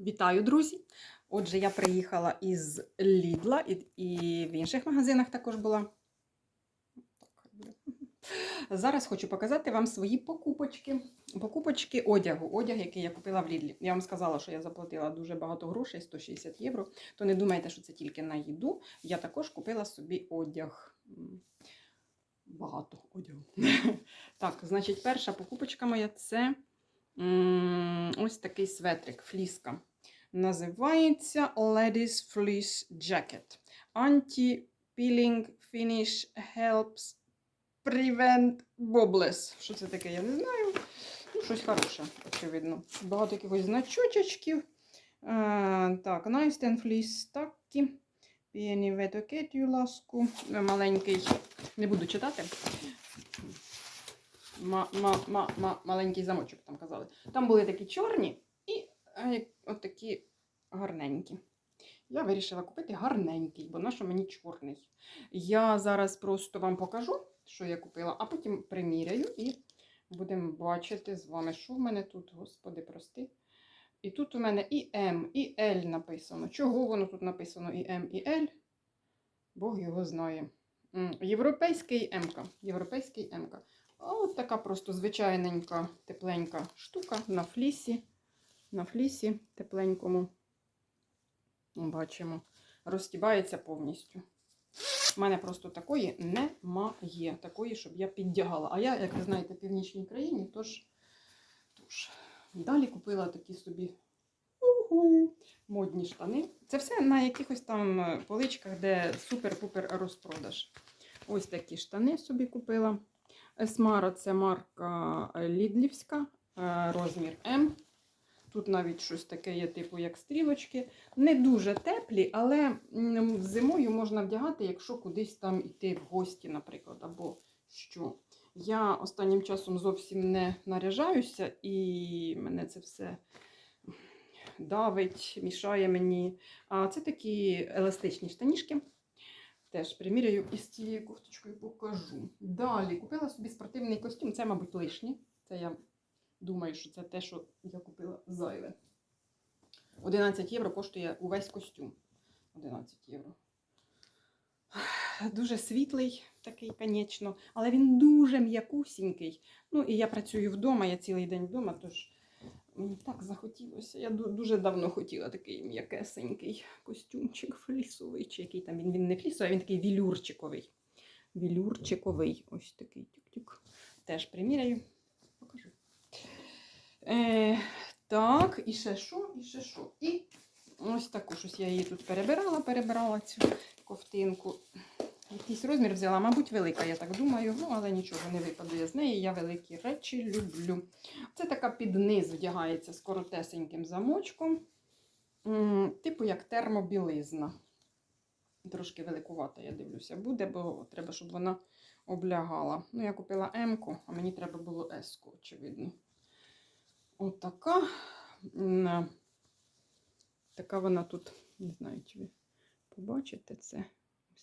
Вітаю, друзі! Отже, я приїхала із Лідла і, і в інших магазинах також була. Зараз хочу показати вам свої покупочки. Покупочки одягу, одяг, який я купила в Лідлі. Я вам сказала, що я заплатила дуже багато грошей, 160 євро. То не думайте, що це тільки на їду. Я також купила собі одяг. Багато одягу. Так, значить, перша покупочка моя це ось такий светрик, фліска. Називається Ladies Fleece Jacket. Anti-peeling finish helps prevent bobbles. Що це таке, я не знаю. Ну, щось хороше, очевидно. Багато якихось значочечків. Е, так, and Fleece такі. Pieni vetoketjulasku. Маленький. Не буду читати. Ма, ма, ма, ма, маленький замочок там казали. Там були такі чорні і е, от такі гарненькі. Я вирішила купити гарненький, бо нащо мені чорний. Я зараз просто вам покажу, що я купила, а потім приміряю і будемо бачити з вами, що в мене тут, господи, прости. І тут у мене і М, і Л написано. Чого воно тут написано і М, і Л? Бог його знає. Європейський М-ка. Європейський М-ка. Така просто звичайненька, тепленька штука на флісі. На флісі тепленькому. Бачимо, розтібається повністю. У мене просто такої немає. Такої, щоб я піддягала. А я, як ви знаєте, в північній країні, тож, тож далі купила такі собі уху, модні штани. Це все на якихось там е, поличках, де супер-пупер розпродаж. Ось такі штани собі купила. Есмара це марка е, Лідлівська, е, розмір М. Тут навіть щось таке є, типу, як стрілочки. Не дуже теплі, але зимою можна вдягати, якщо кудись там йти в гості, наприклад, або що. Я останнім часом зовсім не наряжаюся, і мене це все давить, мішає мені. А це такі еластичні штанішки. Теж приміряю і з цією кофточкою покажу. Далі купила собі спортивний костюм. Це, мабуть, лишнє. Це я думаю, що це те, що я купила зайве. 11 євро коштує увесь костюм. 11 євро. Дуже світлий такий, звісно, але він дуже м'якусінький. Ну, і я працюю вдома, я цілий день вдома, тож мені так захотілося. Я дуже давно хотіла такий м'якесенький костюмчик флісовий, чи який там він, він не флісовий, а він такий вілюрчиковий. Вілюрчиковий. Ось такий тюк-тюк. Теж приміряю. Е, так, і ще що, і ще що. І ось таку щось я її тут перебирала, перебирала цю ковтинку. Якийсь розмір взяла, мабуть, велика, я так думаю, ну, але нічого не випадає з неї. Я великі речі люблю. Це така під низ вдягається з коротесеньким замочком. Типу як термобілизна. Трошки великувата, я дивлюся, буде, бо треба, щоб вона облягала. Ну, я купила М-ку, а мені треба було С-ку, очевидно. Отака. Така вона тут, не знаю, чи ви побачите це.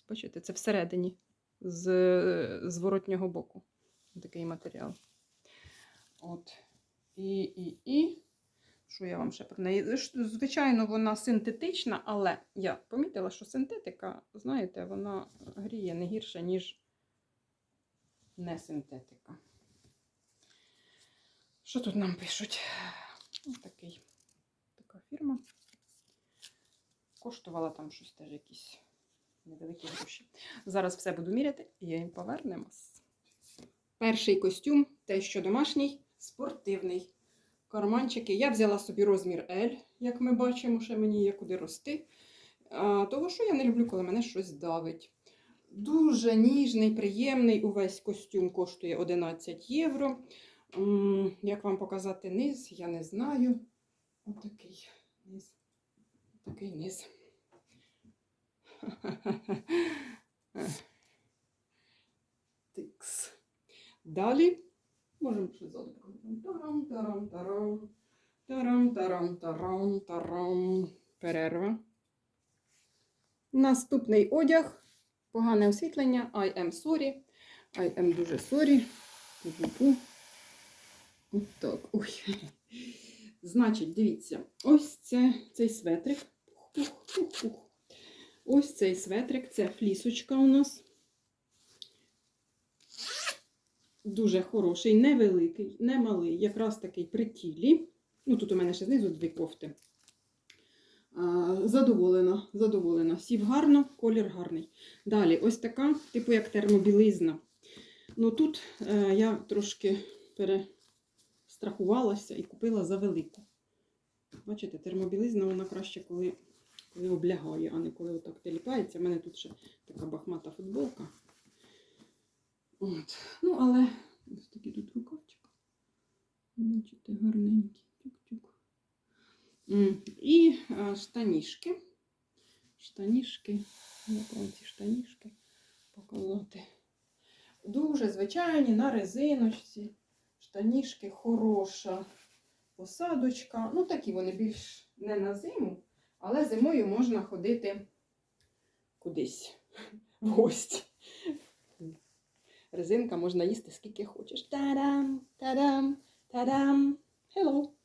Бачите, це всередині з зворотнього боку. Такий матеріал. От. І, і, і. Що я вам ще про неї? Звичайно, вона синтетична, але я помітила, що синтетика, знаєте, вона гріє не гірше, ніж не синтетика. Що тут нам пишуть? Ось такий, така фірма. Коштувала там щось теж якісь невеликі гроші. Зараз все буду міряти і я їм повернемось. Перший костюм, те, що домашній, спортивний. Карманчики. Я взяла собі розмір L, як ми бачимо, ще мені є куди рости. А, того, що я не люблю, коли мене щось давить. Дуже ніжний, приємний. Увесь костюм коштує 11 євро. Як вам показати низ, я не знаю. Отакий низ. Такий низ. Тикс. Далі можемо ззаду показати. Тарам, тарам, тарам. Тарам, тарам, тарам, тарам. Перерва. Наступний одяг. Погане освітлення. I am sorry. I am дуже sorry. Пу-пу-пу. Так. Ой. Значить, дивіться, ось це цей светрик. Ось цей светрик, це флісочка у нас. Дуже хороший, невеликий, не малий, якраз такий при тілі. Ну, тут у мене ще знизу дві кофти. Задоволена, задоволена. Сів гарно, колір гарний. Далі, ось така, типу як термобілизна. Ну тут е, я трошки перестрахувалася і купила за велику. Бачите, термобілизна вона краще, коли, коли облягає, а не коли отак теліпається. У мене тут ще така бахмата футболка. От. Ну, але ось такий тут рукавчик. Бачите, гарненький. Тюк-тюк. І а, штанішки. Штанішки. Вам ці штанішки показати? Дуже звичайні на резиночці. Штанішки хороша посадочка. Ну, такі вони більш не на зиму, але зимою можна ходити кудись в гості. Резинка можна їсти скільки хочеш. Та-дам, та-дам, та-дам. Hello.